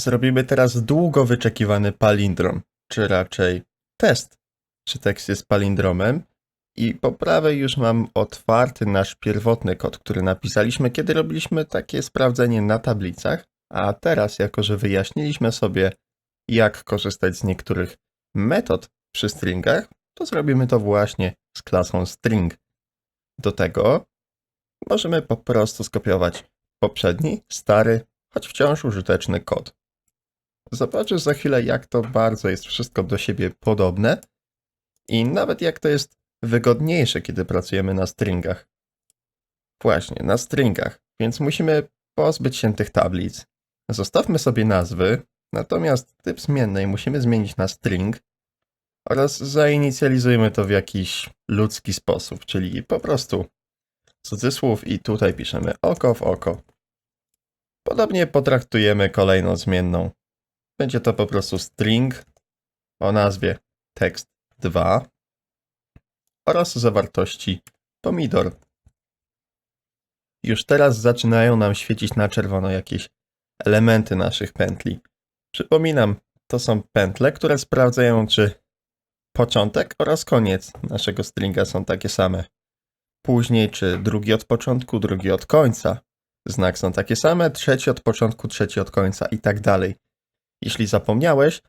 Zrobimy teraz długo wyczekiwany palindrom, czy raczej test, czy tekst jest palindromem. I po prawej już mam otwarty nasz pierwotny kod, który napisaliśmy, kiedy robiliśmy takie sprawdzenie na tablicach. A teraz, jako że wyjaśniliśmy sobie, jak korzystać z niektórych metod przy stringach, to zrobimy to właśnie z klasą string. Do tego możemy po prostu skopiować poprzedni, stary, choć wciąż użyteczny kod. Zobaczysz za chwilę, jak to bardzo jest wszystko do siebie podobne i nawet jak to jest wygodniejsze, kiedy pracujemy na stringach. Właśnie, na stringach, więc musimy pozbyć się tych tablic. Zostawmy sobie nazwy, natomiast typ zmiennej musimy zmienić na string oraz zainicjalizujmy to w jakiś ludzki sposób, czyli po prostu cudzysłów i tutaj piszemy oko w oko. Podobnie potraktujemy kolejną zmienną. Będzie to po prostu string o nazwie text2 oraz zawartości pomidor. Już teraz zaczynają nam świecić na czerwono jakieś elementy naszych pętli. Przypominam, to są pętle, które sprawdzają, czy początek oraz koniec naszego stringa są takie same. Później, czy drugi od początku, drugi od końca. Znak są takie same, trzeci od początku, trzeci od końca i tak dalej. Jeśli zapomniałeś,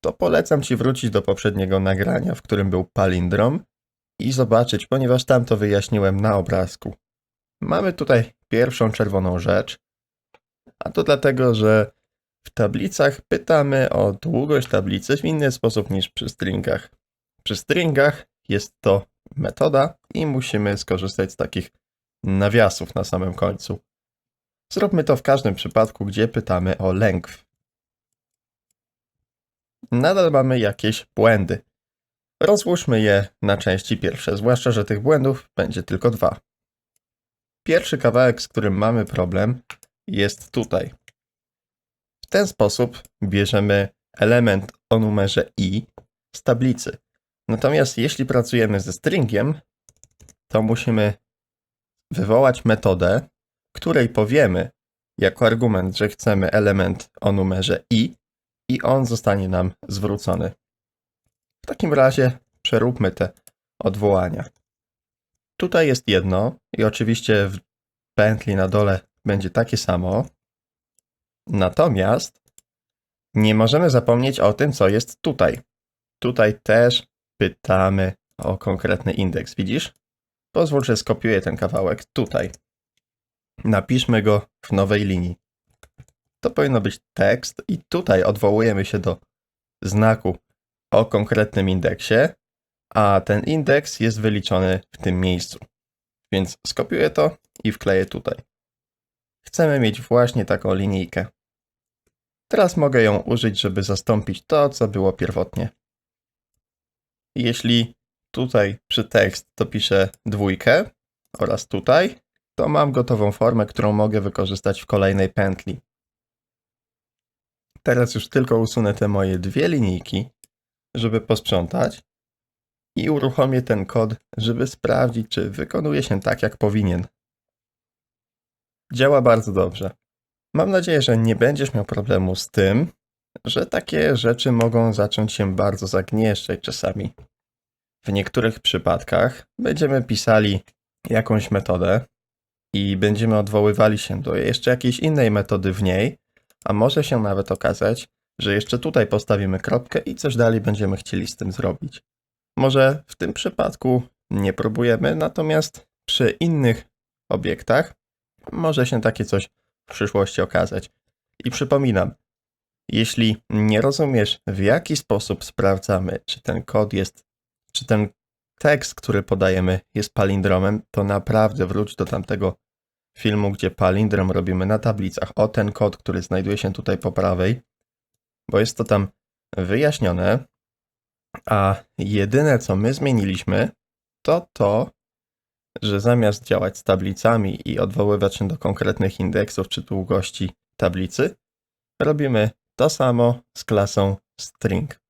to polecam Ci wrócić do poprzedniego nagrania, w którym był palindrom i zobaczyć, ponieważ tam to wyjaśniłem na obrazku. Mamy tutaj pierwszą czerwoną rzecz, a to dlatego, że w tablicach pytamy o długość tablicy w inny sposób niż przy stringach. Przy stringach jest to metoda i musimy skorzystać z takich nawiasów na samym końcu. Zróbmy to w każdym przypadku, gdzie pytamy o length. Nadal mamy jakieś błędy. Rozłóżmy je na części pierwsze, zwłaszcza, że tych błędów będzie tylko dwa. Pierwszy kawałek, z którym mamy problem, jest tutaj. W ten sposób bierzemy element o numerze i z tablicy. Natomiast jeśli pracujemy ze stringiem, to musimy wywołać metodę, której powiemy jako argument, że chcemy element o numerze i i on zostanie nam zwrócony. W takim razie przeróbmy te odwołania. Tutaj jest jedno i oczywiście w pętli na dole będzie takie samo. Natomiast nie możemy zapomnieć o tym, co jest tutaj. Tutaj też pytamy o konkretny indeks. Widzisz? Pozwól, że skopiuję ten kawałek tutaj. Napiszmy go w nowej linii. To powinno być tekst i tutaj odwołujemy się do znaku o konkretnym indeksie, a ten indeks jest wyliczony w tym miejscu. Więc skopiuję to i wkleję tutaj. Chcemy mieć właśnie taką linijkę. Teraz mogę ją użyć, żeby zastąpić to, co było pierwotnie. Jeśli tutaj przy tekst to piszę dwójkę oraz tutaj, to mam gotową formę, którą mogę wykorzystać w kolejnej pętli. Teraz już tylko usunę te moje dwie linijki, żeby posprzątać i uruchomię ten kod, żeby sprawdzić, czy wykonuje się tak, jak powinien. Działa bardzo dobrze. Mam nadzieję, że nie będziesz miał problemu z tym, że takie rzeczy mogą zacząć się bardzo zagnieszczać czasami. W niektórych przypadkach będziemy pisali jakąś metodę i będziemy odwoływali się do jeszcze jakiejś innej metody w niej, a może się nawet okazać, że jeszcze tutaj postawimy kropkę i coś dalej będziemy chcieli z tym zrobić. Może w tym przypadku nie próbujemy, natomiast przy innych obiektach może się takie coś w przyszłości okazać. I przypominam, jeśli nie rozumiesz, w jaki sposób sprawdzamy, czy ten kod jest, czy ten tekst, który podajemy, jest palindromem, to naprawdę wróć do tamtego filmu, gdzie palindrom robimy na tablicach o ten kod, który znajduje się tutaj po prawej, bo jest to tam wyjaśnione, a jedyne co my zmieniliśmy, to to, że zamiast działać z tablicami i odwoływać się do konkretnych indeksów czy długości tablicy, robimy to samo z klasą string.